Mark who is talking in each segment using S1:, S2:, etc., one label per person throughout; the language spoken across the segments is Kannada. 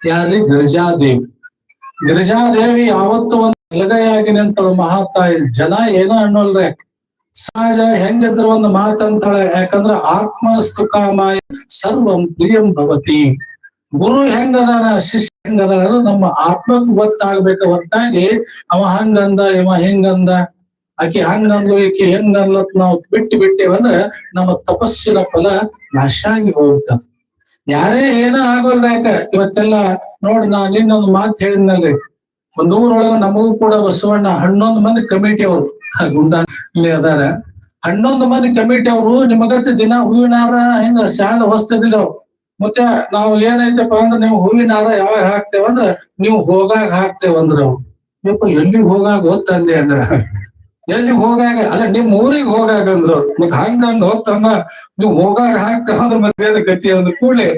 S1: ಯಾರಿ ಗಿರಿಜಾದೇವಿ. ಗಿರಿಜಾದೇವಿ ಯಾವತ್ತು ಒಂದು ಎಲಗೈಯಾಗಿ ನಿಂತಳು ಮಹಾತಾಯಿ, ಜನ ಏನೋ ಅನ್ನೋಲ್ರೆ, ಸಮಾಜ ಹೆಂಗಿದ್ರು ಒಂದು ಮಾತಂತಾಳೆ, ಯಾಕಂದ್ರ ಆತ್ಮ ಕಾಮಾಯ ಸರ್ವಂ ಪ್ರಿಯಂ ಭವತಿ. ಗುರು ಹೆಂಗದಾನ, ಶಿಷ್ಯ ಹೆಂಗದಾನ ನಮ್ಮ ಆತ್ಮಕ್ ಗೊತ್ತಾಗ್ಬೇಕು. ಹೊರತಾಗಿ ಅವ ಹಂಗಂದ, ಇವ ಹೆಂಗಂದ, ಆಕಿ ಹಂಗಂದ್ಲು, ಈಕಿ ಹೆಂಗಂದ್ಲತ್ ನಾವು ಬಿಟ್ಟು ಬಿಟ್ಟೇವಂದ್ರೆ ನಮ್ಮ ತಪಸ್ಸಿನ ಫಲ ನಾಶ ಆಗಿ ಹೋಗ್ತದ. ಯಾರೇ ಏನೋ ಆಗೋಲ್ಲ ಯಾಕ ಇವತ್ತೆಲ್ಲ ನೋಡ್ ನಾ ನಿನ್ನೊಂದು ಮಾತು ಹೇಳಿದ್ನಲ್ಲಿ ಒಂದ್ ಊರೊಳಗ ನಮಗೂ ಕೂಡ ಬಸವಣ್ಣ ಹನ್ನೊಂದು ಮಂದಿ ಕಮಿಟಿ ಅವರು. ಗುಂಡ ಇಲ್ಲಿ ಅದಾರ. ಹನ್ನೊಂದು ಮಂದಿ ಕಮಿಟಿ ಅವರು ನಿಮಗತ್ತೆ ದಿನ ಹೂವಿನ ಹಾರ ಹಿಂಗ ಶಾಲೆ ಹೊಸ್ತದಿಲ್ಲ ಮತ್ತೆ ನಾವು ಏನೈತಪ್ಪ ಅಂದ್ರೆ ನೀವು ಹೂವಿನ ಹಾರ ಯಾವಾಗ ಹಾಕ್ತೇವಂದ್ರ, ನೀವು ಹೋಗಾಗ ಹಾಕ್ತೇವಂದ್ರ ಅವ್ರು. ಎಲ್ಲಿ ಹೋಗಾಗ ಗೊತ್ತಂದೆ ಅಂದ್ರ. ಎಲ್ಲಿ ಹೋಗಾಗ, ಅಲ್ಲ ನಿಮ್ ಊರಿಗೆ ಹೋಗಾಗ ಅಂದ್ರು. ಮತ್ ಹಂಗಂದ್ ಹೋಗ್ತಮ್ಮ. ನೀವು ಹೋಗಾಗ ಹಾಕ್ತೇವಂದ್ರ ಮಧ್ಯದ ಗತಿ ಅಂದ ಕೂಡಲೇ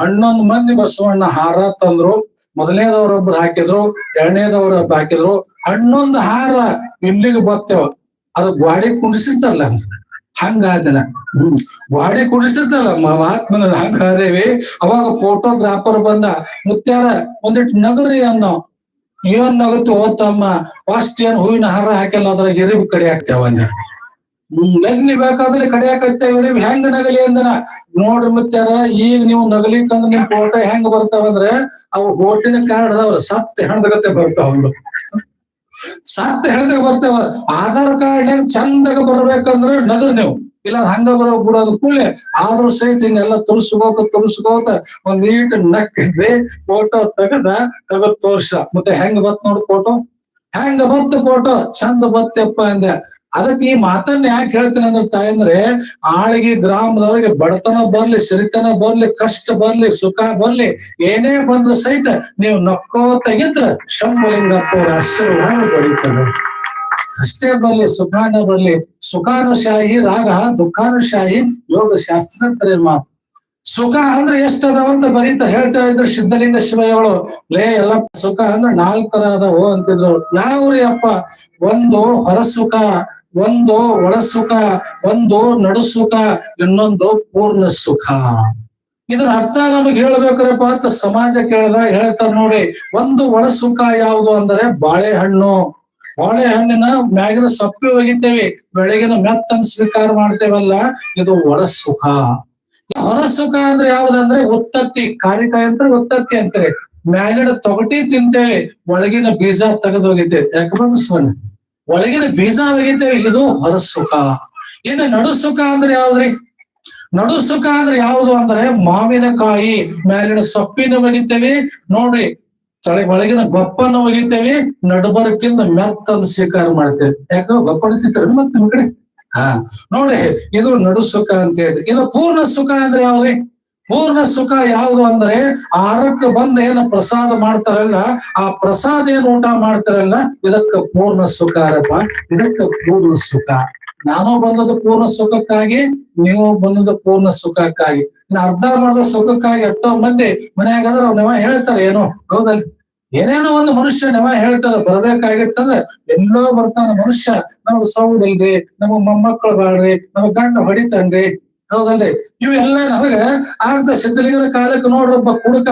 S1: ಹನ್ನೊಂದು ಮಂದಿ ಬಸವಣ್ಣ ಹಾರ ತಂದ್ರು. ಮೊದಲನೇದವ್ರೊಬ್ರು ಹಾಕಿದ್ರು ಎರಡನೇದವ್ರೊಬ್ರು ಹಾಕಿದ್ರು. ಹನ್ನೊಂದು ಹಾರ ಇಲ್ಲಿಗೆ ಬರ್ತೇವ ಅದು ಗ್ವಾಡಿ ಕುಣಿಸಿದ್ದಲ್ಲ ಹಂಗಾದನ ಹ್ಮ್ ಗ್ವಾಡಿ ಕುಣಿಸಿದ್ದಲ್ಲ ಮಹಾತ್ಮನ ಹಂಗಾದೇವಿ ಅವಾಗ ಫೋಟೋಗ್ರಾಫರ್ ಬಂದ, ಮುತ್ಯಾರ ಒಂದಿಟ್ಟು ನಗರಿ ಅನ್ನೋ ಏನ್ ನಗುತ್ತೆ ಓದ್ತಮ್ಮ ಫಸ್ಟ್ ಏನ್ ಹೂವಿನ ಹಾರ ಹಾಕಿಲ್ಲ, ಅದ್ರಾಗ ಎರಿಬ್ ಕಡೆ ಹಾಕ್ತೇವ ನಗ್ನಿ ಬೇಕಾದ್ರೆ ಕಡಿಯಾಕತ್ತೇವ ಹೆಂಗ ಹೆಂಗ್ ನಗಲಿ ಅಂದನ? ನೋಡ್ರಿ ಮತ್ತಾರ ಈಗ ನೀವು ನಗಲಿಕ್ಕಂದ್ರ ನಿಮ್ ಫೋಟೋ ಹೆಂಗ್ ಬರ್ತಾವಂದ್ರೆ, ಅವು ಹೋಟಿನ ಕಾರ್ಡ್ ಅದಾವ ಸತ್ ಹೆಣ್ದಗತ್ತೆ ಬರ್ತಾವ ಸತ್ತ ಹೆಣ್ದಾಗ ಬರ್ತಾವ. ಆಧಾರ್ ಕಾರ್ಡ್ ಚಂದಾಗ ಬರ್ಬೇಕಂದ್ರ ನಗರ್ ನೀವು. ಇಲ್ಲ ಹಂಗ ಬರೋ ಬಿಡೋದು ಕೂಳೆ ಆದ್ರೂ ಸಹಿತ ಹಿಂಗೆಲ್ಲ ತುರ್ಸ್ಕೋತ ತುರ್ಸ್ಕೋತ ಒಂದ್ ನೀಟ್ ನಕ್ಕಿದ್ರೆ ಫೋಟೋ ತೆಗದ ತಗದ್ ತೋರ್ಸ. ಮತ್ತೆ ಹೆಂಗ್ ಬತ್ ನೋಡು ಫೋಟೋ ಹೆಂಗ ಬತ್ತು ಫೋಟೋ ಚಂದ ಬತ್ತಪ್ಪ ಅಂದೆ. ಅದಕ್ಕೆ ಈ ಮಾತನ್ನ ಯಾಕೆ ಹೇಳ್ತೀನಿ ಅಂದ್ರೆ ತಾಯಂದ್ರೆ, ಆಳಿಗೆ ಗ್ರಾಮದವರಿಗೆ ಬಡತನ ಬರ್ಲಿ, ಸಿರಿತನ ಬರ್ಲಿ, ಕಷ್ಟ ಬರ್ಲಿ, ಸುಖ ಬರ್ಲಿ, ಏನೇ ಬಂದ್ರು ಸಹಿತ ನೀವು ನಕ್ಕೋ ತಗಿದ್ರ ಶಂಭುಲಿಂಗಪ್ಪ ಅವ್ರ ಆಶೀರ್ವಾದ ಬರೀತದೆ ಅಷ್ಟೇ ಬರಲಿ, ಸುಖಾನ ಬರಲಿ. ಸುಖಾನುಶಾಹಿ, ರಾಗ, ದುಃಖಾನುಶಾಹಿ ಯೋಗ ಶಾಸ್ತ್ರ ಮಾತು ಸುಖ ಅಂದ್ರೆ ಎಷ್ಟು ಅದಾವಂತ ಬರೀತ ಹೇಳ್ತಾ ಇದ್ರು ಸಿದ್ಧಲಿಂಗ ಶಿವಯ್ಯಗಳು ಲೇ ಎಲ್ಲ ಸುಖ ಅಂದ್ರೆ ನಾಲ್ಕು ತರ ಅದಾವು ಅಂತಿದ್ರು. ಯಾವ್ರಿ ಅಪ್ಪ ಒಂದು ಹೊರಸುಖ, ಒಂದು ಒಳ ಸುಖ ಒಂದು ನಡು ಸುಖ ಇನ್ನೊಂದು ಪೂರ್ಣ ಸುಖ ಇದ್ರ ಅರ್ಥ ನಮಗ್ ಹೇಳ್ಬೇಕ್ರಪ್ಪ ಅಂತ ಸಮಾಜ ಕೇಳ್ದ ಹೇಳ್ತಾರ ನೋಡಿ, ಒಂದು ಒಳ ಸುಖ ಯಾವುದು ಅಂದ್ರೆ ಬಾಳೆಹಣ್ಣು. ಬಾಳೆಹಣ್ಣಿನ ಮ್ಯಾಗಿನ ಸೊಪ್ಪಿ ಒಗಿತೇವಿ. ಬೆಳಗಿನ ಮೆತ್ತನ್ ಸ್ವೀಕಾರ ಮಾಡ್ತೇವಲ್ಲ, ಇದು ಒಳ ಸುಖ. ಹೊರ ಅಂದ್ರೆ ಯಾವ್ದಂದ್ರೆ ಉತ್ತತ್ತಿ. ಕಾರಿಕಾಯಿ ಅಂದ್ರೆ ಉತ್ತತ್ತಿ ಅಂತಾರೆ. ಮ್ಯಾಗಿನ ತೊಗಟಿ ತಿಂತೇವೆ, ಒಳಗಿನ ಬೀಜ ತೆಗೆದು ಹೋಗಿದ್ದೇವೆ ಯಾಕೆ ಒಳಗಿನ ಬೀಜ ಒಗಿತೇವೆ, ಇದು ಹೊರ ಸುಖ. ಇನ್ನು ನಡು ಸುಖ ಅಂದ್ರೆ ಯಾವ್ದ್ರಿ? ನಡು ಸುಖ ಅಂದ್ರೆ ಯಾವುದು ಅಂದ್ರೆ ಮಾವಿನಕಾಯಿ. ಮ್ಯಾಲಿನ ಸೊಪ್ಪಿನ ಒಗಿತೇವೆ. ನೋಡ್ರಿ ತಲೆ ಒಳಗಿನ ಬಪ್ಪನ ಒಗಿತೇವಿ ನಡುಬರಕ್ಕಿಂತ ಮೆತ್ತಂದು ಸ್ವೀಕಾರ ಮಾಡ್ತೇವೆ. ಯಾಕ ಗೊಪ್ಪ ಹೊಡಿತಿರ್ತಾರೆ ಮತ್ತೆ ನಿಮ್ ಕಡೆ? ಹಾ. ನೋಡಿ ಇದು ನಡು ಸುಖ ಅಂತ ಹೇಳಿದ್ರೆ. ಇನ್ನು ಪೂರ್ಣ ಸುಖ ಅಂದ್ರೆ ಯಾವ್ದೇ? ಪೂರ್ಣ ಸುಖ ಯಾವುದು ಅಂದ್ರೆ ಆರಕ್ಕೆ ಬಂದ ಏನು ಪ್ರಸಾದ ಮಾಡ್ತಾರಲ್ಲ ಆ ಪ್ರಸಾದ ಏನ್ ಊಟ ಮಾಡ್ತಾರಲ್ಲ ಇದಕ್ಕ ಪೂರ್ಣ ಸುಖ ಅರಪ್ಪ. ಇದಕ್ಕ ಪೂರ್ಣ ಸುಖ. ನಾನು ಬಂದದ್ದು ಪೂರ್ಣ ಸುಖಕ್ಕಾಗಿ ನೀವು ಬಂದದ್ದು ಪೂರ್ಣ ಸುಖಕ್ಕಾಗಿ. ಅರ್ಧ ಮಾಡಿದ ಸುಖಕ್ಕಾಗಿ ಎಷ್ಟೋ ಮಂದಿ ಮನೆಯಾಗಾದ್ರೆ ಅವ್ರು ನೆವ ಹೇಳ್ತಾರೆ, ಏನೋ, ಹೌದಲ್ಲಿ? ಏನೇನೋ ಒಂದು ಮನುಷ್ಯ ನೆವ ಹೇಳ್ತದ, ಬರ್ಬೇಕಾಗಿತ್ತಂದ್ರೆ ಎಲ್ಲೋ ಬರ್ತಾನ ಮನುಷ್ಯ, ನಮಗ್ ಸೌಡ್ ಇಲ್ರಿ, ನಮಗ್ ಮೊಮ್ಮಕ್ಕಳು ಬಾಳ್ರಿ ನಮಗ್ ಗಂಡ ಹೊಡಿತಾನ್ರಿ. ಹೌದಲ್ರಿ? ಇವೆಲ್ಲ ನಮಗ ಆಗ್ದ ಶತ್ರುಗಿರ ಕಾಲಕ್ಕೆ ನೋಡ್ರಪ್ಪ ಕುಡುಕ.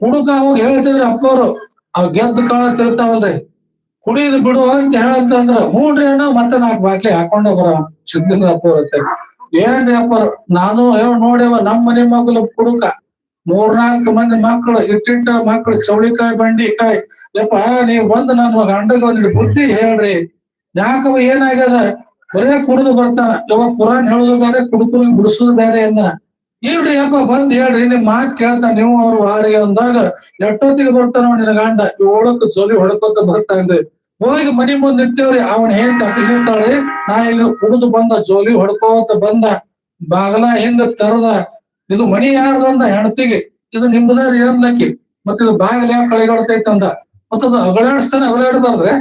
S1: ಕುಡುಕ ಅವಾಗ ಹೇಳ್ತಿದ್ರಿ ಅಪ್ಪವ್ರು, ಅವ್ ಗೆದ್ದ ಕಾಳ ತಿಳ್ತಾವಲ್ರಿ ಕುಡಿದು ಬಿಡು ಅಂತ ಹೇಳಂತಂದ್ರ, ಮೂಡ್ರಿ ಅಣ್ಣ, ಮತ್ತೆ ನಾಲ್ಕು ಬಾಟ್ಲಿ ಹಾಕೊಂಡ ಬರ. ಸಿದ್ಧಲಿಂಗ ಅಪ್ಪವ್ರ ಏನ್ರಿ ಅಪ್ಪರು ನಾನು ನೋಡ್ಯವ ನಮ್ಮ ಮನೆ ಮಗಲು ಕುಡುಕ ಮೂರ್ನಾಲ್ಕು ಮಂದಿ ಮಕ್ಕಳು ಇಟ್ಟಿಟ್ಟ ಮಕ್ಕಳು ಚೌಳಿಕಾಯಿ ಬಂಡಿ ಕಾಯಿ ಯಪ್ಪ ನೀವ್ ಬಂದು ನನ್ನ ಗಂಡಗ ಒಂದ್ ಬುದ್ಧಿ ಹೇಳ್ರಿ. ಯಾಕವ ಏನಾಗ್ಯದ? ಬರೇ ಕುಡಿದು ಬರ್ತಾನ. ಯಾವ ಪುರಾಣ ಹೇಳುದು ಬೇರೆ, ಕುಡುಕರು ಬಿಡಿಸೋದು ಬೇರೆ ಅಂದನ ಇಲ್ರಿ ಯಪ್ಪ ಬಂದ್ ಹೇಳ್ರಿ, ನಿಮ್ ಮಾತ್ ಕೇಳ್ತಾನ. ನೀವು ಅವ್ರು ವಾರಿಗೆ ಅಂದಾಗ, ಎಷ್ಟೊತ್ತಿಗೆ ಬರ್ತಾನ ನಿನ್ನ ಗಂಡ. ಏಳಕ್ಕೆ ಜೋಲಿ ಹೊಡ್ಕೊತ ಬರ್ತಾನ್ರಿ. ಹೋಗಿ ಮನಿ ಮುಂದ್ ನಿಂತೇವ್ರಿ. ಅವನ್ ಹೇಳ್ತ ನಿಂತಾಳ್ರಿ ನಾ ಇಲ್ಲಿ ಕುಡಿದು ಬಂದ, ಜೋಲಿ ಹೊಡ್ಕೋತ ಬಂದ. ಬಾಗಲ ಹಿಂಗ ತರದ. ಇದು ಮನಿ ಅಂದ? ಹೆಣ್ತಿಗೆ ಇದು ನಿಮ್ಮದ ಏನ್ಲಕ್ಕಿ ಮತ್ತೆ ಇದು ಬಾಗಿಲ ಮತ್ತ ಮತ್ತದು ಅಗಳಾಡಿಸ್ತಾನೆ ಅಗಳಾಡಬಾರ್ದ್ರೆ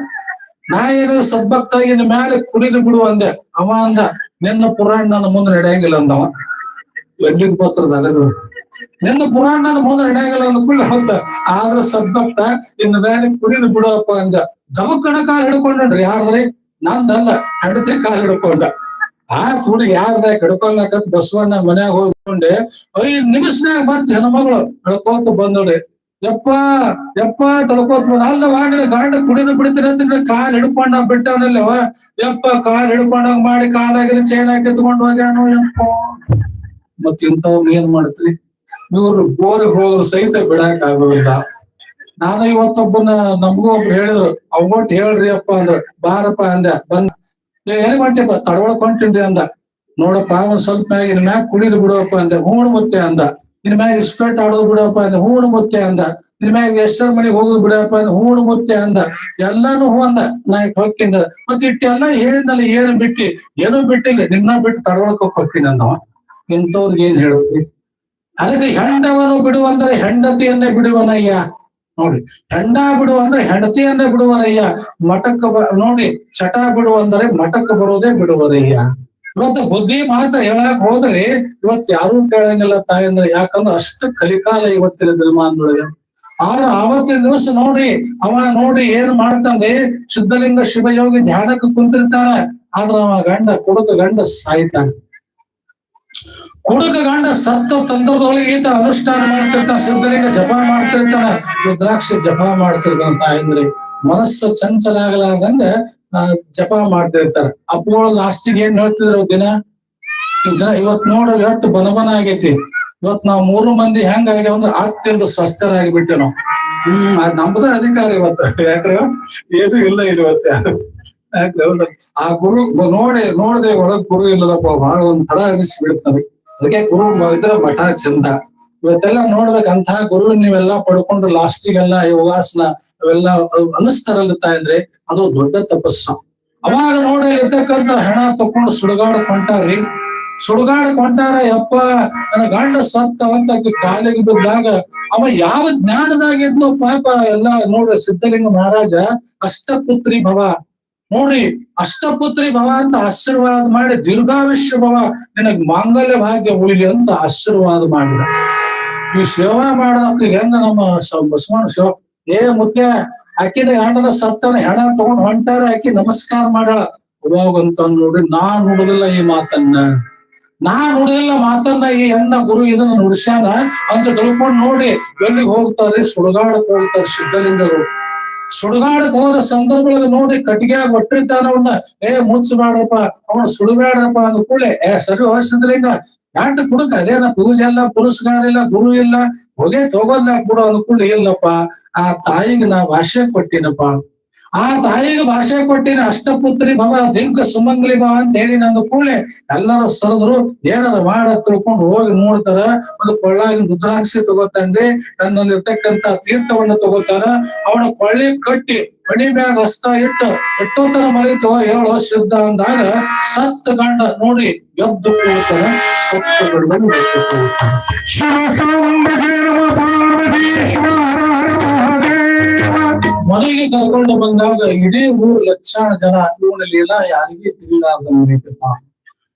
S1: ನಾ ಏನ ಸದ್ಭಕ್ತಾಗಿ ನಿನ್ನ ಮ್ಯಾಲೆ ಕುಡಿದು ಬಿಡು ಅಂದೆ. ಅವ ಅಂದ, ನಿನ್ನ ಪುರಾಣ ನನ್ನ ಮುಂದೆ ನಡೆಯಂಗಿಲ್ಲ ಅಂದವ. ಎಲ್ಲಿಗೆ ಪತ್ರದ ಅದು ನಿನ್ನ ಪುರಾಣ ನನ್ನ ಮುಂದೆ ನಡೆಯಲ್ಲ ಅಂದ ಕುಳ್ಳ ಹೊತ್ತ ಆದ್ರ ಸದ್ದಪ್ಪ ನಿನ್ನ ಮೇಲೆ ಕುಡಿದು ಬಿಡುವಪ್ಪ ಅಂದ. ಗಮಕಣ ಕಾಲ್ ಹಿಡ್ಕೊಂಡ್ರಿ ಯಾರ್ರಿ ನಂದಲ್ಲ. ಹೆಂಡತಿ ಕಾಲ್ ಹಿಡ್ಕೊಂಡ. ಆ ತುಡಿ ಯಾರ್ದ ಕಡ್ಕೊಳಕತ್ ಬಸವಣ್ಣ ಮನ್ಯಾಗ ಹೋಗ್ಕೊಂಡೆ ಐದ್ ನಿಮಿಷನಾಗ ಮತ್ ಹೆಣ್ಮಗಳು. ಹಿಡ್ಕೋತ ಬಂದೋಡಿ ಯಪ್ಪ ಯಪ್ಪ ತಡ್ಕೋತ ಬಂದ ಅಲ್ಲ ವಾಡಿನ ಗಾಂಡ ಕುಡಿದು ಬಿಡ್ತೀನಿ ಅಂತ ಕಾಲ್ ಹಿಡ್ಕೊಂಡ ಬಿಟ್ಟವನಲ್ಲವ. ಯಪ್ಪ, ಕಾಲ್ ಹಿಡ್ಕೊಂಡಂಗ ಮಾಡಿ ಕಾಲಾಗಿನ ಚೈನ್ ಹಾಕಿ ಎತ್ಕೊಂಡು ಹೋಗ್ಯಾನು, ಯಪ್ಪ. ಮತ್ತಿಂತವ್ ಏನ್ ಮಾಡ್ತೀರಿ? ಇವ್ರು ಗೋರಿ ಹೋದ್ರು ಸಹಿತ ಬಿಡಾಕ್ ಆಗೋದಿಲ್ಲ. ನಾನು ಇವತ್ತೊಬ್ಬನ ನಮಗೂ ಒಬ್ರು ಹೇಳಿದ್ರು ಅವಟ್ ಹೇಳ್ರಿ ಅಪ್ಪ ಅಂದ್ರ, ಬಾರಪ್ಪ ಅಂದ, ಬಂದ್ ನೀವ್ ಹೊಂಟಿಪ್ಪ ತಡವಳಕ್ ಹೊಂಟಿನ್ರಿ ಅಂದ. ನೋಡಪ್ಪ, ಒಂದ್ ಸ್ವಲ್ಪ ಇನ್ ಮ್ಯಾಗ ಕುಡಿದು ಬಿಡೋಪ್ಪ ಅಂದೆ, ಹೂಣ್ ಮುತ್ತೆ ಅಂದ. ಇನ್ ಮ್ಯಾಗ ಇಸ್ಪೇಟ್ ಆಡೋದು ಬಿಡಪ್ಪ ಅಂದ, ಹೂಣ್ ಮುತ್ತೆ ಅಂದ. ಇನ್ ಮ್ಯಾಗ ಎಷ್ಟರ ಮನೆಗೆ ಹೋಗೋದು ಬಿಡಪ್ಪ ಅಂದ, ಹೂಣ್ ಮುತ್ತೆ ಅಂದ. ಎಲ್ಲಾನು ಹೂ ಅಂದ. ನಾ ಹೊಕ್ಕಿನ. ಮತ್ ಇಟ್ಟೆಲ್ಲ ಹೇಳಿದ್ನಲ್ಲ ಏನು ಬಿಟ್ಟಿ, ಏನೂ ಬಿಟ್ಟಿಲ್ಲ. ನಿನ್ನ ಬಿಟ್ಟು ತಡವಳಕ್ ಹೊಕ್ಕಿನ ಅಂದವ ಇಂಥವ್ರಿಗೆ ಏನ್ ಹೇಳ್ತೀವಿ ಅದಕ್ಕೆ ಹೆಂಡವನು ಬಿಡುವಂದ್ರೆ ಹೆಂಡತಿಯನ್ನೇ ಬಿಡುವನಯ್ಯ. ನೋಡಿ, ಹೆಂಡ ಬಿಡುವಂದ್ರೆ ಹೆಂಡತಿಯನ್ನೇ ಬಿಡುವನಯ್ಯ. ಮಠಕ್ಕೆ ನೋಡಿ, ಚಟ ಬಿಡುವಂದ್ರೆ ಮಠಕ್ಕೆ ಬರೋದೇ ಬಿಡುವನಯ್ಯ. ಇವತ್ತು ಬುದ್ಧಿ ಮಾತ ಹೇಳಕ್ ಹೋದ್ರೆ ಇವತ್ ಯಾರು ಕೇಳಂಗಿಲ್ಲ ತಾಯಂದ್ರೆ. ಯಾಕಂದ್ರೆ ಅಷ್ಟು ಕಲಿಕಾಲ ಇವತ್ತಿನ ದಿನಮಾನದೊಳಗೆ ಆದ್ರೆ ಆವತ್ತಿನ ದಿವಸ ನೋಡಿ, ಅವ ನೋಡಿ ಏನ್ ಮಾಡ್ತಾನೆ, ಸಿದ್ಧಲಿಂಗ ಶಿವಯೋಗಿ ಧ್ಯಾನಕ್ಕೆ ಕುಂತಿರ್ತಾನ ಆದ್ರ ಅವ ಗಂಡ ಕುಡುಕ ಗಂಡ ಸಾಯ್ತಾನೆ. ಕುಡುಕ ಗಂಡ ಸತ್ತ ತಂತ್ರದೊಳಗೆ ಈತ ಅನುಷ್ಠಾನ ಮಾಡ್ತಿರ್ತಾನ, ಸಿದ್ಧಲಿಂಗ ಜಪ ಮಾಡ್ತಿರ್ತಾನ, ರುದ್ರಾಕ್ಷಿ ಜಪ ಮಾಡ್ತಿರ್ತಾನ ತಾಯಂದ್ರೆ. ಮನಸ್ಸು ಚಂಚಲ ಆಗಲಾರ್ದಂಗ ಜಪ ಮಾಡ್ತಿರ್ತಾರ. ಅಪ್ಪಗಳು ಲಾಸ್ಟಿಗೆ ಏನ್ ಹೇಳ್ತಿದ್ರು ದಿನ? ದಿನ ಇವತ್ ನೋಡ್ರಿ ಎಷ್ಟು ಬನಬನ ಆಗೈತಿ. ಇವತ್ ನಾವ್ ಮೂರು ಮಂದಿ ಹೆಂಗ್ ಆಗ್ಯಾವ ಅಂದ್ರೆ ಅತ್ಯಂತ ಸ್ವಸ್ಥರಾಗಿ ನಾವು. ಹ್ಮ್ ಅದ್ ನಮ್ದ ಅಧಿಕಾರ ಇವತ್ತು. ಯಾಕ್ರೆ? ಏನು ಇಲ್ಲ ಇವತ್ತ. ಯಾಕ್ರೆ? ಆ ಗುರು, ನೋಡಿ, ನೋಡದೆ ಒಳಗ್ ಗುರು ಇಲ್ಲದಪ್ಪ ಬಹಳ ಒಂದ್ ಅನಿಸಿ ಬಿಡ್ತಾರೆ ಅದಕ್ಕೆ ಗುರು ಇದ್ರ ಮಠ ಚಂದ. ಇವತ್ತೆಲ್ಲ ನೋಡ್ಬೇಕಂತ ಗುರು ನೀವೆಲ್ಲ ಪಡ್ಕೊಂಡು ಲಾಸ್ಟಿಗೆಲ್ಲ ಯೋಗಾಸನ ಅವೆಲ್ಲ ಅವ್ ಅನಿಸ್ತಾರಲ್ಲ ತಾಯಂದ್ರೆ ಅದು ದೊಡ್ಡ ತಪಸ್ಸು. ಅವಾಗ ನೋಡಿ ಇರ್ತಕ್ಕಂಥ ಹೆಣ ತಕೊಂಡು ಸುಡುಗಾಡ ಕೊಂಟಾರಿ ಸುಡುಗಾಡ ಕೊಂಟಾರ ಯಪ್ಪ, ನನ್ನ ಗಂಡ ಸತ್ತ ಅಂತ ಕಾಲಿಗೆ ಬಿದ್ದಾಗ ಅವ ಯಾವ ಜ್ಞಾನದಾಗಿದ್ನೋ ಪಾಪ ಎಲ್ಲ ನೋಡ್ರಿ ಸಿದ್ಧಲಿಂಗ ಮಹಾರಾಜ ಅಷ್ಟಪುತ್ರಿ ಭವ. ನೋಡ್ರಿ ಅಷ್ಟಪುತ್ರಿ ಭವ ಅಂತ ಆಶೀರ್ವಾದ ಮಾಡಿ ದೀರ್ಘಾವಿಷ್ಯ ಭವ ನಿನಗ್ ಮಾಂಗಲ್ಯ ಭಾಗ್ಯ ಉಳಿಲಿ ಅಂತ ಆಶೀರ್ವಾದ ಮಾಡಿದ. ಈ ಸೇವಾ ಮಾಡದಕ್ಕೆ ಹೆಂಗ ನಮ್ಮ ಬಸವಣ್ಣ ಶಿವ ಏ ಮುದ್ದೆ ಆಕಿನ ಹೆಣ್ಣನ ಸತ್ತನ ಹೆಣ ತಗೊಂಡ್ ಹೊಂಟಾರ, ಆಕಿ ನಮಸ್ಕಾರ ಮಾಡಾಳ ಅವಾಗಂತ ನೋಡಿ ನಾ ನುಡುದಿಲ್ಲ ಈ ಮಾತನ್ನ. ನಾ ನುಡಿದಿಲ್ಲ ಮಾತನ್ನ ಈ ಹೆಣ್ಣ ಗುರು ಇದನ್ನ ನುಡಿಸ್ಯಾನ ಅಂತ ತಿಳ್ಕೊಂಡ್ ನೋಡಿ, ಎಲ್ಲಿಗೆ ಹೋಗ್ತಾರೆ, ಸುಡುಗಾಡಕ್ ಹೋಗ್ತಾರ ಸಿದ್ಧಲಿಂಗರು ಸುಡುಗಾಡಕ್ ಹೋದ ಸಂದರ್ಭದೊಳಗೆ ನೋಡಿ ಕಟ್ಟಿಗೆಯಾಗ ಒಟ್ಟಿರ್ತಾನವನ್ನ ಏ ಮುಚ್ಚಬೇಡಪ್ಪ ಅವನು ಸುಡಬೇಡಪ್ಪ ಅಂದ ಕೂಡಲೇ, ಏ, ಸರಿ ಹೋಗಿಸಿದ್ಲಿಂಗ ಯಾಕೆ ಕುಡುಕ, ಅದೇನ ಪೂಜೆ ಇಲ್ಲ, ಪುರಸ್ಕಾರ ಇಲ್ಲ, ಗುರು ಇಲ್ಲ, ಹೊಗೆ ತಗೋದ ಬಿಡು ಅನ್ಕೊಂಡು ಇಲ್ಲಪ್ಪ, ಆ ತಾಯಿಗೆ ನಾವು ಆಶೆ ಕೊಟ್ಟಿನಪ್ಪ ಆ ತಾಯಿಗೆ ಭಾಷೆ ಕೊಟ್ಟಿನ ಅಷ್ಟಪುತ್ರಿ ಭವ ದೀರ್ಘ ಸುಮಂಗ್ಲಿ ಭವ ಅಂತ ಹೇಳಿ ನಂದು ಕೂಳೆ ಎಲ್ಲರ ಸರದ್ರು, ಏನಾರ ಮಾಡ ತಿಳ್ಕೊಂಡು ಹೋಗಿ ನೋಡ್ತಾರ. ಒಂದು ಕೊಳ್ಳಾಗಿ ರುದ್ರಾಕ್ಷಿ ತಗೋತಾನ್ರಿ, ನನ್ನಲ್ಲಿ ಇರ್ತಕ್ಕಂತ ತೀರ್ಥವನ್ನ ತಗೋತಾರ. ಅವನ ಕೊಳ್ಳಿ ಕಟ್ಟಿ ಮಣಿ ಮ್ಯಾಗ ಹಸ್ತ ಇಟ್ಟು ಎಷ್ಟೊತ್ತರ ತಗೋ ಏಳು ಸಿದ್ಧ ಅಂದಾಗ ಸತ್ತ ಗಂಡ ನೋಡಿ ಎದ್ದು ಕೂಡ ಸತ್ತ ಗಂಡ ಮನೆಗೆ ಕರ್ಕೊಂಡು ಬಂದಾಗ ಇಡೀ ಊರ್ ಲಕ್ಷ ಜನ ಇವನ ಲೀಲಾ ಯಾರಿಗೂ ತಿಳಿಲಾರ್ದಂಗೈತಪ್ಪ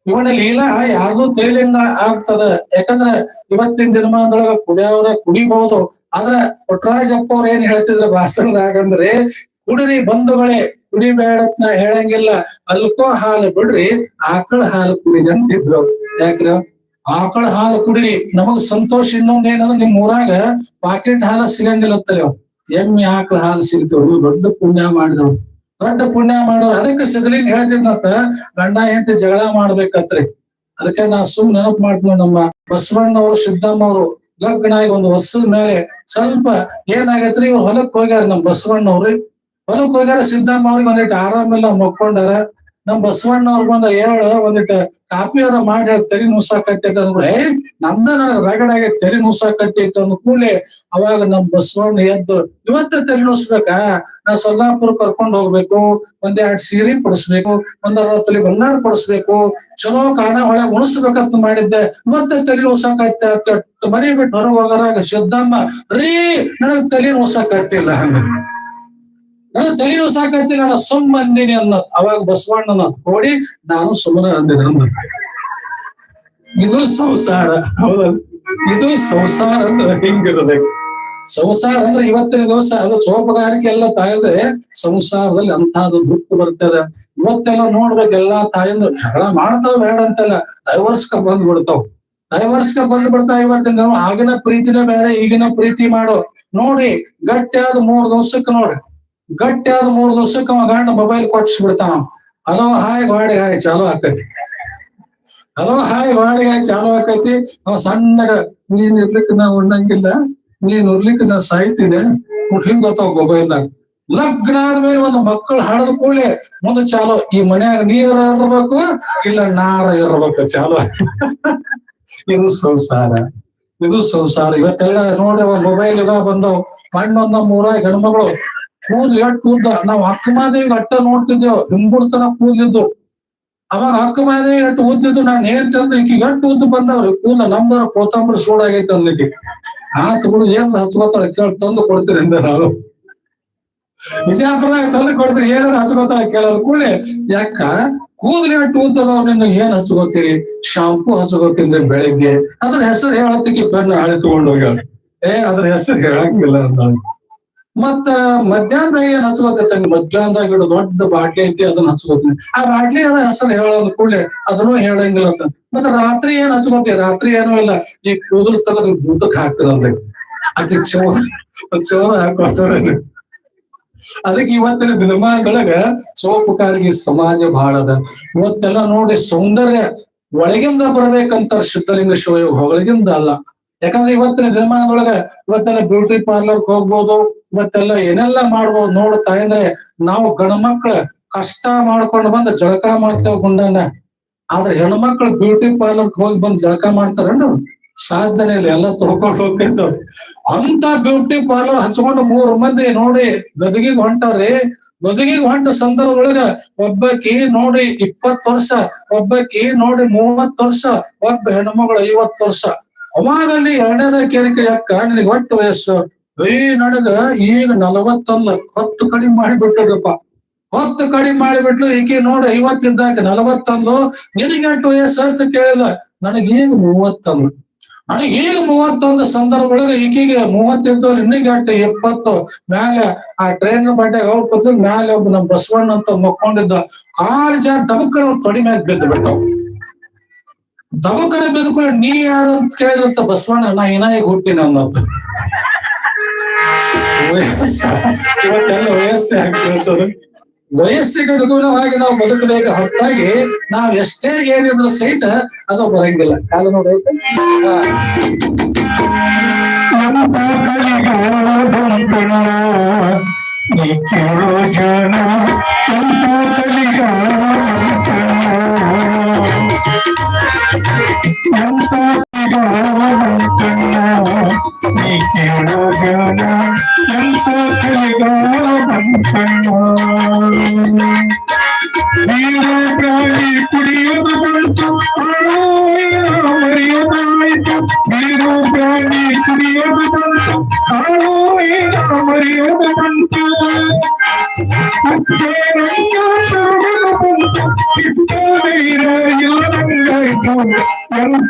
S1: ಇವನ ಲೀಲಾ ಯಾರ್ದು ತಿಳಿಲಿಂದ ಆಗ್ತದ. ಯಾಕಂದ್ರ ಇವತ್ತಿನ ದಿನಮಾನದೊಳಗ ಕುಡಿಯವ್ರೆ ಕುಡಿಬಹುದು ಆದ್ರ ಪುಟ್ಟರಾಜಪ್ಪ ಅವ್ರ ಏನ್ ಹೇಳ್ತಿದ್ರ ಭಾಷಣದಾಗಂದ್ರೆ, ಕುಡಿರಿ ಬಂಧುಗಳೇ ಕುಡಿಬೇಡತ್ ನಾ ಹೇಳಂಗಿಲ್ಲ. ಅಲ್ಕೋ ಹಾಲು ಬಿಡ್ರಿ, ಆಕಳ ಹಾಲು ಕುಡಿರಿ ಅಂತಿದ್ರು ಯಾಕ್ರ? ಆಕಳ ಹಾಲು ಕುಡಿರಿ. ನಮಗ್ ಸಂತೋಷ ಇನ್ನೊಂದ್ ಏನಂದ್ರ ನಿಮ್ ಊರಾಗ ಪಾಕೆಟ್ ಹಾಲು ಸಿಗಂಗಿಲ್ಲ ಅತ್ತಲ್ಲ ಎಮ್ಮೆ ಆಕಳ ಹಾಲು ಸಿಗ್ತವ್ರು ದೊಡ್ಡ ಪುಣ್ಯ ಮಾಡಿದವ್ರು ದೊಡ್ಡ ಪುಣ್ಯ ಮಾಡೋರು, ಅದಕ್ಕೆ ಸಿದ್ಲಿಂಗ್ ಹೇಳ್ತಿದ್ನಂತ ಗಂಡ, ಹೆಂಡತಿ ಜಗಳ ಮಾಡ್ಬೇಕತ್ರಿ. ಅದಕ್ಕೆ ನಾ ಸುಮ್ ನೆನಪು ಮಾಡ್ತೀವಿ ನಮ್ಮ ಬಸವಣ್ಣವರು ಸಿದ್ದಮ್ಮವರು ಲಗ್ನ ಆಗಿ ಒಂದು ವರ್ಷದ ಮೇಲೆ ಸ್ವಲ್ಪ ಏನಾಗೈತ್ರಿ, ಇವ್ರು ಹೊಲಕ್ ಹೋಗ್ಯಾರ ನಮ್ ಬಸವಣ್ಣವ್ರಿ ಹೊಲಕ್ ಹೋಗ್ಯಾರ, ಸಿದ್ದಮ್ಮ ಅವ್ರಿಗೆ ಒಂದಿಟ್ಟು ಆರಾಮಿಲ್ಲ ಮಕ್ಕೊಂಡಾರ. ನಮ್ ಬಸವಣ್ಣವ್ರು ಬಂದ ಹೇಳ, ಒಂದಿಟ್ಟು ಅದ ಮಾಡಿ ತಲೆ ನುಸಾಕತ್ತೈತೆ ಏ ನಮ್ದ ನನಗೆ ರಗಡಾಗಿ ತಲೆ ನೂಸಾಕತ್ತೈತೆ ಅಂದ ಕೂಡಲೇ, ಅವಾಗ ನಮ್ ಬಸವಣ್ಣ ಎದ್ದು, ಇವತ್ತ ತಲೆ ನುಸ್ಬೇಕಾ? ನಾ ಸೊಲ್ಲಾಪುರ ಕರ್ಕೊಂಡ್ ಹೋಗ್ಬೇಕು ಒಂದ್ ಎರಡ್ ಸೀರೆ ಕೊಡಿಸ್ಬೇಕು, ಒಂದ್ ಅರವತ್ತಲ್ಲಿ ತೊಲಿ ಬಂಗಾರ ಕೊಡಿಸ್ಬೇಕು, ಚಲೋ ಕಾಣ ಒಳಗೆ ಉಣಿಸ್ಬೇಕಂತ ಮಾಡಿದ್ದೆ, ಇವತ್ತ ತಲೆ ನುಸಾಕತ್ತೆ ಅಂತ ಬಿಟ್ಟು ಹೊರಗೆ ಹೋಗರಾಗ, ಸಿದ್ದಮ್ಮ, ರೀ, ನನಗ್ ತಲೆ ನುಸಾಕತ್ತಿಲ್ಲ. ಹಂಗ ನನಗ್ ತಲೆ ಸಾಕೈತಿ ನಾನು ಸುಮ್ ಅಂದಿನಿ ಅನ್ನ, ಅವಾಗ ಬಸವಣ್ಣನ ನೋಡಿ ನಾನು ಸುಮ್ಮನೆ ಅಂದಿನಿ ಅಂದ ಇದು ಸಂಸಾರ ಹೌದ ಇದು ಸಂಸಾರ ಅಂದ್ರೆ ಹಿಂಗಿರ್ಬೇಕು ಸಂಸಾರ ಅಂದ್ರೆ ಇವತ್ತಿನ ದಿವಸ, ಅದು ಸೋಪಗಾರಿಕೆ ಎಲ್ಲ ತಾಯಂದ್ರೆ ಸಂಸಾರದಲ್ಲಿ ಅಂತಹದ್ದು ದುಃಖ ಬರ್ತದೆ. ಇವತ್ತೆಲ್ಲ ನೋಡ್ಬೇಕು, ಎಲ್ಲಾ ತಾಯಂದ್ರು ಜಗಳ ಮಾಡ್ತಾವ್ ಬೇಡ ಅಂತೆಲ್ಲ ಡೈವರ್ಸ್ಕ ಬಂದ್ ಬಿಡ್ತಾವ್ ಡೈವರ್ಸ್ಕ ಬಂದ್ ಬಿಡ್ತಾ ಇವತ್ತಿನ ಆಗಿನ ಪ್ರೀತಿನೇ ಬೇರೆ, ಈಗಿನ ಪ್ರೀತಿ ಮಾಡೋ. ನೋಡಿ, ಗಟ್ಟಿಯಾದ ಮೂರ್ ದಿವ್ಸಕ್ಕೆ ನೋಡ್ರಿ ಗಟ್ಟಿಯಾದ ಮೂರ್ ದಿವ್ಸಕ್ಕೆ ಗಂಡ ಮೊಬೈಲ್ ಕೊಟ್ಸ್ ಬಿಡ್ತಾವ ಹಲೋ ಹಾಯ್ ಗಾಡಿ ಹಾಯ್ ಚಾಲೋ ಆಕತಿ. ಅಲೋ ಹಾಯ್ ಗಾಡಿ ಹಾಯ್ ಚಾಲೋ ಆಕತಿ. ಅವ ಸಣ್ಣಗ ನೀನ್ ಇರ್ಲಿಕ್ಕೆ ನಾ ಉಣ್ಣಂಗಿಲ್ಲ. ನೀನ್ ಉರ್ಲಿಕ್ಕೆ ನಾ ಸಾಯ್ತೀನಿ. ಹಿಂಗ್ ಗೊತ್ತಾವ ಮೊಬೈಲ್ನಾಗ ಲಗ್ನ ಆದ್ಮೇಲೆ ಒಂದು ಮಕ್ಕಳು ಹಡದ ಕೂಡಲೇ ಮುಂದೆ ಚಾಲೋ, ಈ ಮನ್ಯಾಗ ನೀರ ಇರ್ಬೇಕು, ಇಲ್ಲ ನಾರ ಇರ್ಬೇಕು, ಚಾಲೋ. ಇದು ಸಂಸಾರ. ಇದು ಸಂಸಾರ. ಇವತ್ತೆಲ್ಲ ನೋಡ್ರಿ ಮೊಬೈಲ್ ಇವಾಗ ಬಂದವ್. ಮಣ್ಣೊಂದ ಮೂರ ಹೆಣ್ಮಗಳು. ಕೂದ್ಲು ಎಟ್ ಉದ್ದ ನಾವು ಅಕ್ಕ ಮಾದೇವಿ ಅಟ್ಟ ನೋಡ್ತಿದ್ದೇವು. ಹಿಂಬುಡ್ತನ ಕೂದ್ಲಿದ್ದು. ಅವಾಗ ಅಕ್ಕಮಾದೇವಿ ಎಟ್ ಉದ್ದಿದ್ದು ನಾನ್ ಹೇಳ್ತಿದ್ದೆ ಈಗ ಎಟ್ಟು ಉದ್ದು ಬಂದವ್ರಿ? ಕೂದ್ಲ ನಮ್ದರ ಕೋತಂಬರಿ ಸೋಡಾಗೈತೆ ಅಲ್ಲಿಗೆ ಆತ ಬಿಡು, ಏನ್ ಹಚ್ಕೋತಾಳ ಕೇಳಿ, ತಂದು ಕೊಡ್ತೀರಿ ಅಂದ ನಾವು ವಿಜಯಪುರದಾಗ ತಂದು ಕೊಡ್ತೀರಿ ಏನಾದ್ರು ಹಚ್ಕೋತಾಳ ಕೇಳೋದು ಕೂಡಲೇ. ಯಾಕ? ಕೂದಲು ಎಟ್ಟು ಉದ್ದದವ್ ನಿನ್ನ ಏನ್ ಹಚ್ಕೋತೀರಿ? ಶಾಂಪು ಹಚ್ಕೋತೀನಿ ಬೆಳಿಗ್ಗೆ. ಅದ್ರ ಹೆಸರು ಹೇಳತ್ತಿಗೆ ಪೆನ್ ಹಳೆ ತಗೊಂಡೋಗ್ಯಾಳ ಏ, ಅದ್ರ ಹೆಸರು ಹೇಳಂಗಿಲ್ಲ ಅಂತ. ಮತ್ತ ಮಧ್ಯಾಹ್ನದಾಗ ಏನ್ ಹಚ್ಕೋತಿರ್ತಂಗ ಮಧ್ಯಾಹ್ನದಾಗ ಇಡ ದೊಡ್ಡ ಬಾಟ್ಲಿ ಐತಿ, ಅದನ್ನ ಹಚ್ಕೋತೀನಿ ಆ ಬಾಟ್ಲಿ ಅದ ಹೆಸರು ಹೇಳೋದ್ ಕೂಡಲೇ ಅದನ್ನು ಹೇಳಂಗಿಲ್ಲ ಅಂತ. ಮತ್ತೆ ರಾತ್ರಿ ಏನ್ ಹಚ್ಕೋತಿ ರಾತ್ರಿ ಏನೂ ಇಲ್ಲ. ಈ ಕೂದಲು ತಗದು ಊಟಕ್ಕೆ ಹಾಕ್ತಿರಲ್ಲ ಅದಕ್ಕೆ ಚೋರ ಚೋರ ಹಾಕೋತಾರ ಅದಕ್ಕೆ ಇವತ್ತಿನ ದಿನಮಾನದೊಳಗ ಸೋಪುಕಾರಿಗೆ ಸಮಾಜ ಬಹಳ ಅದ. ಇವತ್ತೆಲ್ಲ ನೋಡಿ ಸೌಂದರ್ಯ ಒಳಗಿಂದ ಬರ್ಬೇಕಂತ ಸಿದ್ಧಲಿಂಗ ಶಿವಯೋಗ ಹೊಗಳಿಗಿಂದ ಅಲ್ಲ. ಯಾಕಂದ್ರೆ ಇವತ್ತಿನ ದಿನಮಾನದೊಳಗ ಇವತ್ತೆಲ್ಲ ಬ್ಯೂಟಿ ಪಾರ್ಲರ್ ಹೋಗ್ಬೋದು, ಇವತ್ತೆಲ್ಲ ಏನೆಲ್ಲ ಮಾಡ್ಬೋದು ನೋಡುತ್ತಾ ಅಂದ್ರೆ ನಾವು ಗಂಡ್ಮಕ್ಳ ಕಷ್ಟ ಮಾಡ್ಕೊಂಡು ಬಂದು ಜಳಕ ಮಾಡ್ತೇವೆ ಗುಂಡನ್ನ. ಆದ್ರೆ ಹೆಣ್ಮಕ್ಳು ಬ್ಯೂಟಿ ಪಾರ್ಲರ್ ಹೋಗಿ ಬಂದು ಜಳಕ ಮಾಡ್ತಾರೇನು ಸಾಧನೆ ಇಲ್ಲ, ಎಲ್ಲ ತೊಳ್ಕೊಂಡು ಹೋಗ್ತಿತ್ತು. ಅಂತ ಬ್ಯೂಟಿ ಪಾರ್ಲರ್ ಹಚ್ಕೊಂಡು ಮೂರ್ ಮಂದಿ ನೋಡಿ ಗದಗಿಗೆ ಹೊಂಟವ್ರಿ, ಗದಗಿಗೆ ಹೊಂಟ ಸಂದರ್ಭದೊಳಗ ಒಬ್ಬಕಿ ನೋಡಿ ಇಪ್ಪತ್ ವರ್ಷ, ಒಬ್ಬಕಿ ನೋಡಿ ಮೂವತ್ ವರ್ಷ, ಒಬ್ಬ ಹೆಣ್ಮಗಳು ಐವತ್ ವರ್ಷ. ಅವಾಗಲ್ಲಿ ಎರಡನೇದ ಕೇಳಿಕೆ ಯಾಕ ನಿನಗೆ ಒಟ್ಟು ವಯಸ್ಸು. ಏ ನನಗ ಈಗ ನಲವತ್ತಲ್ಲ ಹತ್ತು ಕಡಿಮೆ ಮಾಡಿಬಿಟ್ಟರಪ್ಪ ಹತ್ತು ಕಡಿಮೆ ಮಾಡಿಬಿಟ್ಲು, ಈಕೆ ನೋಡಿ, ಐವತ್ತಿದ್ದಾಗ ನಲವತ್ತಲ್ಲು ನಿನಗೆ ಎಂಟು ವಯಸ್ಸು ಅಂತ ಕೇಳಿದ ನನಗೆ ಈಗ ಮೂವತ್ತಲ್ಲ ನನಗೆ ಈಗ ಮೂವತ್ತೊಂದು ಸಂದರ್ಭ ಒಳಗೆ ಮೂವತ್ತಿದ್ದು, ನಿನಗೆ ಎಂಟು, ಎಪ್ಪತ್ತು. ಮ್ಯಾಲೆ ಆ ಟ್ರೈನ್ ಬಂಡೆಗೆ ಅವ್ರು ಕೂತು ಮ್ಯಾಲೆ ಒಬ್ಬ ನಮ್ ಬಸವಣ್ಣ ಅಂತ ಮಕ್ಕೊಂಡಿದ್ದ. ಕಾಲು ಜನ ದಬಕ್ಕನ ತೊಡಿ ಮ್ಯಾಗ ಬಿದ್ದು ಬಿಟ್ಟವ್ ದಬಕ್ಕನ ಬೇಕು ನೀ ಯಾರು ಅಂತ ಕೇಳಿದಂತ ಬಸವಣ್ಣ, ನಾ ಏನಾಗಿ ಹುಟ್ಟಿನ ಅನ್ನೋದು. ವಯಸ್ಸ. ವಯಸ್ಸಿಗೆ ಅನುಗುಣವಾಗಿ ನಾವು ಬದುಕಬೇಕು. ಹೊರತಾಗಿ ನಾವ್ ಎಷ್ಟೇ ಏನಿದ್ರು ಸಹಿತ ಅದು ಬರಂಗಿಲ್ಲ. ಕಾದು ನೋಡೈತೆ
S2: ಕೇಳೋ ಜನ Thank you.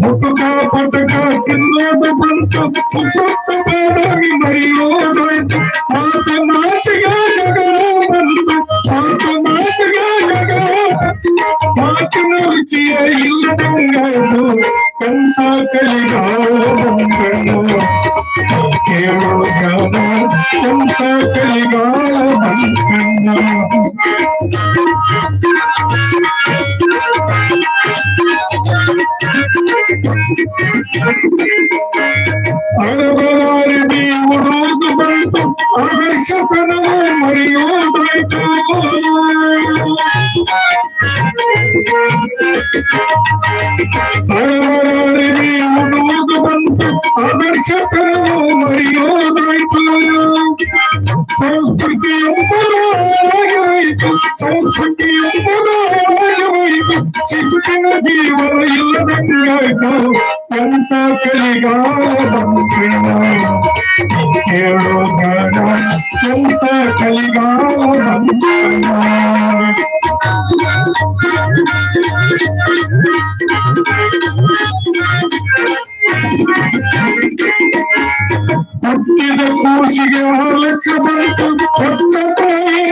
S2: ಪುಟ್ಟಕ ಪುಟ್ಟಕ ತಿನ್ನದ ಬಂತು ಪುಟ್ಟಕ ಬೇಡ ಮರೆಯೋದಾಯ್ತು ಮಾತು ಮಾತಿಗೆ ಜಗಳ ಬಂತು ಮಾತು ಮಾತಿಗೆ ಜಗಳ ಮಾತಿನ ರುಚಿಯ ಇಲ್ಲದಂಗಾಯ್ತು ಕಂತ ಕಲಿಗಾಲ అగబలారి ఉడూకు బంతు ఆకర్షకనవు మరియు బయటు అగబలారి ఉడూకు బంతు ఆకర్షకనవు మరియు బయటు సంస్కృతి సంస్కృతి జీవన ఇల్లదంగా ಕೇಳೋ ಜನ ಎಂತ ಕಲಿಗಾಲ ಬಂದಿಲ್ಲ ಹುಟ್ಟಿದ ಕೂಸಿಗೆ ಆಲಕ್ಷ್ಯ ಬಂತು ಹೊತ್ತ ತಾಯಿಯ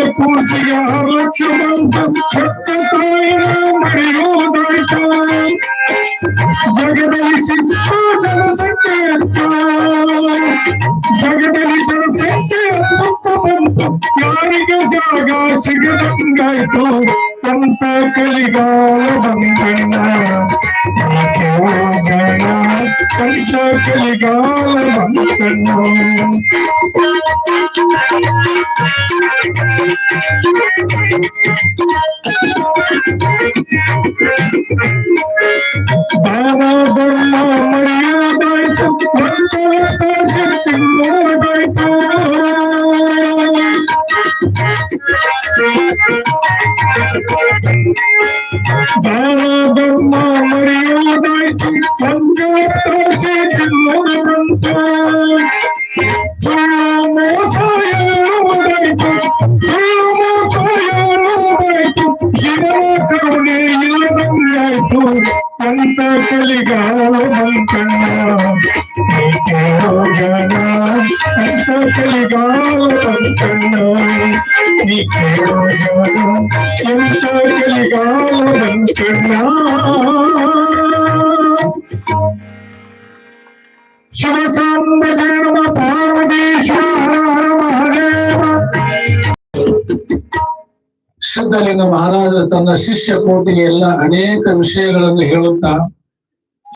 S2: ಕೂಸಿಗೆ ಆಲಕ್ಷ್ಯ ಬಂತು ಹೊತ್ತ ತಾಯಿಯ ಮರೆಯೋದಾಯ್ತು ಜಗದಲ್ಲಿ ಶಿಸ್ತು ಜನಸಂಖ್ಯೆ ಹೆಚ್ಚು ಜಗದಲ್ಲಿ ಜನಸಂಖ್ಯೆ ಹೆಚ್ಚುತ್ತ ಬಂತು ಯಾರಿಗೆ ಜಾಗ ಸಿಗದಂಗಾಯ್ತು ಅಂತ ಕಲಿಗಾಲ ಬಂದಣ್ಣ ಯಾಕೋ ಜನ ಅಂತ ಕಲಿಗಾಲ ಬಂದಣ್ಣ ದಾನ ಅಂತ ಕಲಿಗಾಲ ಬಂಕಣ್ಣ ಕೇಳೋ ಜನ ಅಂತ ಕಲಿಗಾಲ ಬಂಕಣ್ಣ ನೀ ಕೇಳೋ ಜನ ಎಂತ
S1: ಸಿದ್ಧಲಿಂಗ ಮಹಾರಾಜರು ತನ್ನ ಶಿಷ್ಯ ಕೋಟಿಗೆ ಎಲ್ಲ ಅನೇಕ ವಿಷಯಗಳನ್ನು ಹೇಳುತ್ತಾ